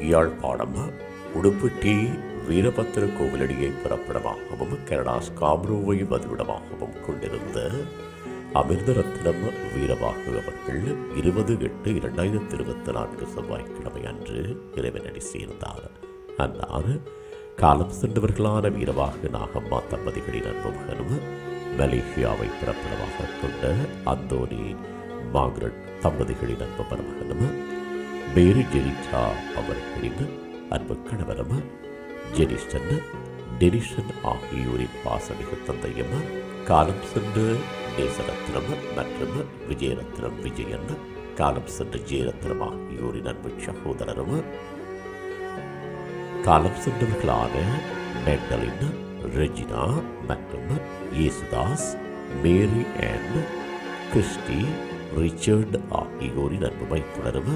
யாழ்ப்பாணம் உடுப்பிட்டி வீரபத்திர கோவிலடியை புறப்படமாகவும் கனடா காம்ரோவை வதிவிடமாகவும் கொண்டிருந்த அமிர்தரத்னம் வீரபாகு அவர்கள் இருபது எட்டு இரண்டாயிரத்தி இருபத்தி நான்கு செவ்வாய்க்கிழமை அன்று இறைவனடி சேர்ந்தார். அன்னார் காலம் சென்றவர்களான வீரவாகு நாகம்மா தம்பதிகளின் அன்பு மகனும் மலேசியாவை பிறப்பிடமாக கொண்ட அந்தோனி மாக்ரட் தம்பதிகளின் அன்பு மருமகனும் மேரி ஜெனிட்டா அவர்களின் அன்பு கணவரும்? ஜெனிஷன் டெனிஷன் ஆகியோரின் பாசமிகு தந்தையும்? காலம் சென்று நேசரத்னம் மற்றும் விஜயரத்னம் விஜயன் காலம் சென்று ஜெயரத்னம் ஆகியோரின் அன்பு சகோதரரும்? காலம் சென்றவர்களான மெண்டலின் ரெஜினா மற்றும் Yesudas Mary and Christy Richard ஆகியோரின் அன்பு மைத்துணரும்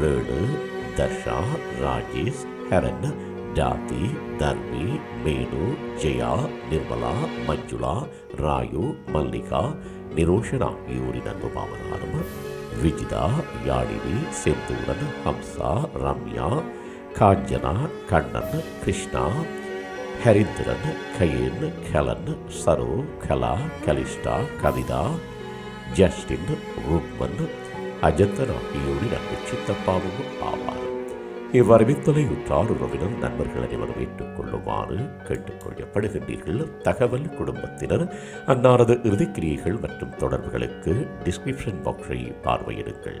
ரேணு தர்ஷா ராஜேஷ் ஹரன் டாதி தர்மி மேனு ஜெயா நிர்மலா மஞ்சுளா ராயு மல்லிகா நிரோஷன். ஆகியோரின் அன்பு மாமனாரும் விஜிதா யாழினி செந்தூரன் ஹம்சா ரம்யா காஞ்சனா கண்ணன் கிருஷ்ணா ஹரிந்திரன் கயேன் கலன் சரோ கலா கலிஷ்டா கவிதா ஜஸ்டின் ரூப்மன் அஜந்தன் ஆகியோரின் அன்பு சித்தப்பாவும் ஆவார் இவ்வறிவித்தலை உற்றார் உறவினர் நண்பர்கள் அனைவரும் ஏற்றுக்கொள்ளுமாறு கேட்டுக்கொள்ளப்படுகின்றீர்கள் தகவல் குடும்பத்தினர் அன்னாரது இறுதிக்கிரியைகள் மற்றும் தொடர்புகளுக்கு டிஸ்கிரிப்ஷன் பாக்ஸை பார்வையிடுங்கள்